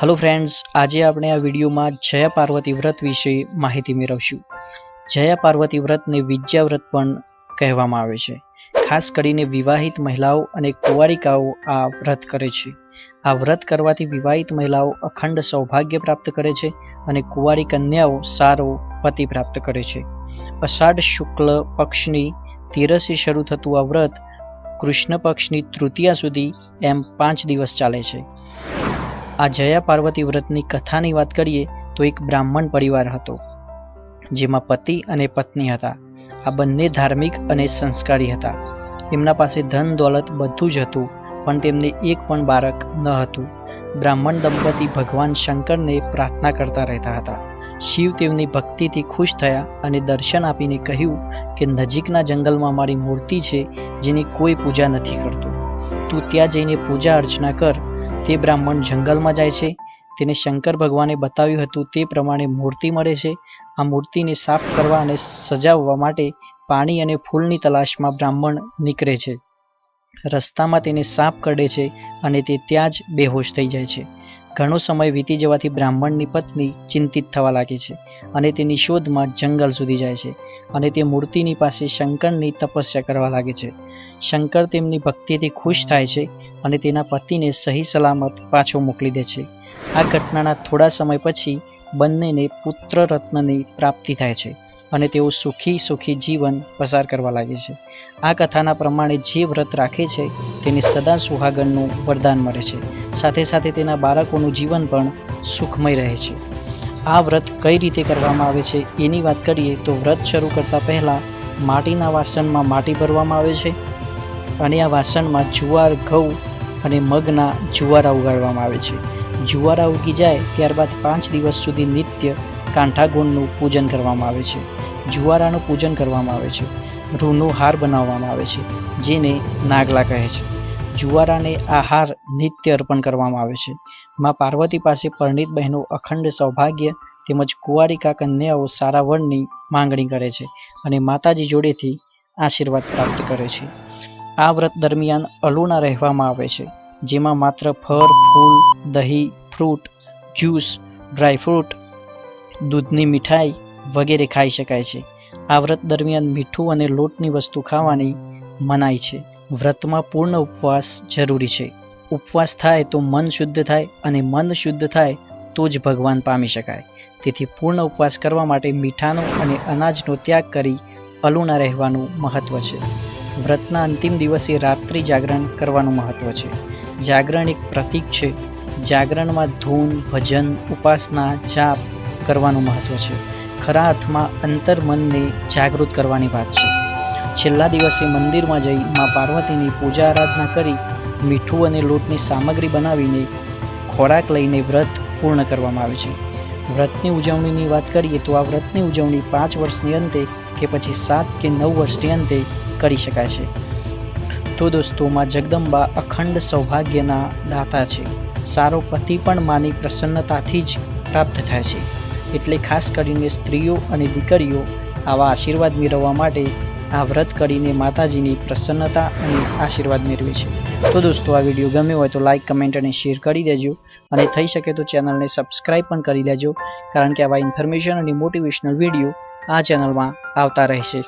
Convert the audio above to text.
Hello friends આજે આપણે આ વિડીયોમાં જયા પાર્વતી વ્રત વિશે માહિતી મેળવશું. જયા પાર્વતી વ્રતને વિજ્યા વ્રત પણ કહેવામાં આવે છે. ખાસ કરીને વિવાહિત મહિલાઓ અને કુંવારિકાઓ આ વ્રત કરે છે. આ વ્રત કરવાથી વિવાહિત મહિલાઓ અખંડ સૌભાગ્ય પ્રાપ્ત કરે છે અને કુંવારી કન્યાઓ સારો પતિ પ્રાપ્ત કરે છે. અષાઢ શુક્લ પક્ષની તેરસે શરૂ થતું આ વ્રત કૃષ્ણ પક્ષની તૃતીયા સુધી એમ પાંચ દિવસ ચાલે છે. આ જયા પાર્વતી વ્રતની કથાની વાત કરીએ, તો એક બ્રાહ્મણ પરિવાર હતો, જેમાં પતિ અને પત્ની હતા. આ બંને ધાર્મિક અને સંસ્કારી હતા. એમના પાસે ધન દોલત બધું જ હતું, પણ તેમને એક પણ બાળક ન હતું. બ્રાહ્મણ દંપતી ભગવાન શંકરને પ્રાર્થના કરતા રહેતા હતા. શિવ તેમની ભક્તિથી ખુશ થયા અને દર્શન આપીને કહ્યું કે નજીકના જંગલમાં મારી મૂર્તિ છે, જેની કોઈ પૂજા નથી કરતું. તું ત્યાં જઈને પૂજા અર્ચના કર તે બ્રાહ્મણ જંગલમાં જાય છે. તેને શંકર ભગવાને બતાવ્યું હતું તે પ્રમાણે મૂર્તિ મળે છે. આ મૂર્તિને સાફ કરવા અને સજાવવા માટે પાણી અને ફૂલની તલાશમાં બ્રાહ્મણ નીકળે છે. રસ્તામાં તેને સાપ કરડે છે અને તે ત્યાં જ બેહોશ થઈ જાય છે. ઘણો સમય વીતી જવાથી બ્રાહ્મણની પત્ની ચિંતિત થવા લાગે છે અને તેની શોધમાં જંગલ સુધી જાય છે અને તે મૂર્તિની પાસે શંકરની તપસ્યા કરવા લાગે છે. શંકર તેમની ભક્તિથી ખુશ થાય છે અને તેના પતિને સહી સલામત પાછો મોકલી દે છે. આ ઘટનાના થોડા સમય પછી બંનેને પુત્ર રત્નની પ્રાપ્તિ થાય છે. અને તેઓ સુખી સુખી જીવન પસાર કરવા લાગે છે. આ કથાના પ્રમાણે જે વ્રત રાખે છે, તેને સદા સુહાગનનું વરદાન મળે છે. સાથે સાથે તેના બાળકોનું જીવન પણ સુખમય રહે છે. આ વ્રત કઈ રીતે કરવામાં આવે છે, એની વાત કરીએ તો વ્રત શરૂ કરતાં પહેલાં માટીના વાસણમાં માટી ભરવામાં આવે છે અને આ વાસણમાં જુવાર, ઘઉં અને મગના જુવારા ઉગાડવામાં આવે છે. જુવારા ઉગી જાય ત્યારબાદ પાંચ દિવસ સુધી નિત્ય કાંઠા ગુણનું પૂજન કરવામાં આવે છે. જુવારાનું પૂજન કરવામાં આવે છે. રૂનો હાર બનાવવામાં આવે છે, જેને નાગલા કહે છે. જુવારાને આ હાર નિત્ય અર્પણ કરવામાં આવે છે. માં પાર્વતી પાસે પરણિત બહેનો અખંડ સૌભાગ્ય તેમજ કુંવારિકા કન્યાઓ સારા વરની માંગણી કરે છે અને માતાજી જોડેથી આશીર્વાદ પ્રાપ્ત કરે છે. આ વ્રત દરમિયાન અલુણા રહેવામાં આવે છે, જેમાં માત્ર ફળ, ફૂલ, દહીં, ફ્રૂટ, જ્યુસ, ડ્રાયફ્રૂટ દૂધની મીઠાઈ વગેરે ખાઈ શકાય છે. આ વ્રત દરમિયાન મીઠું અને લોટની વસ્તુ ખાવાની મનાઈ છે. વ્રતમાં પૂર્ણ ઉપવાસ જરૂરી છે. ઉપવાસ થાય તો મન શુદ્ધ થાય અને મન શુદ્ધ થાય તો જ ભગવાન પામી શકાય. તેથી પૂર્ણ ઉપવાસ કરવા માટે મીઠાનો અને અનાજનો ત્યાગ કરી અલુણા રહેવાનું મહત્વ છે. વ્રતના અંતિમ દિવસે રાત્રિ જાગરણ કરવાનું મહત્વ છે. જાગરણ એક પ્રતીક છે. જાગરણમાં ધૂન, ભજન, ઉપાસના, જાપ કરવાનું મહત્વ છે. ખરા અર્થમાં અંતર મનને જાગૃત કરવાની વાત છે. છેલ્લા દિવસે મંદિરમાં જઈ મા પાર્વતીની પૂજા આરાધના કરી, મીઠું અને લોટની સામગ્રી બનાવીને ખોરાક લઈને વ્રત પૂર્ણ કરવામાં આવે છે. વ્રતની ઉજવણીની વાત કરીએ તો આ વ્રતની ઉજવણી પાંચ વર્ષની અંતે કે પછી સાત કે નવ વર્ષની અંતે કરી શકાય છે. તો દોસ્તો, માં જગદંબા અખંડ સૌભાગ્યના દાતા છે. સારો પતિ પણ માની પ્રસન્નતાથી જ પ્રાપ્ત થાય છે. એટલે ખાસ કરીને સ્ત્રીઓ અને દીકરીઓ આવા આશીર્વાદ મેળવવા માટે આ વ્રત કરીને માતાજીની પ્રસન્નતા અને આશીર્વાદ મેળવે છે. તો દોસ્તો, આ વીડિયો ગમ્યો હોય તો લાઇક કમેન્ટ અને શેર કરી દેજો અને થઈ શકે તો ચેનલને સબસ્ક્રાઇબ પણ કરી લેજો કારણ કે આવા ઇન્ફોર્મેશન અને મોટિવેશનલ વીડિયો આ ચેનલમાં આવતા રહેશે.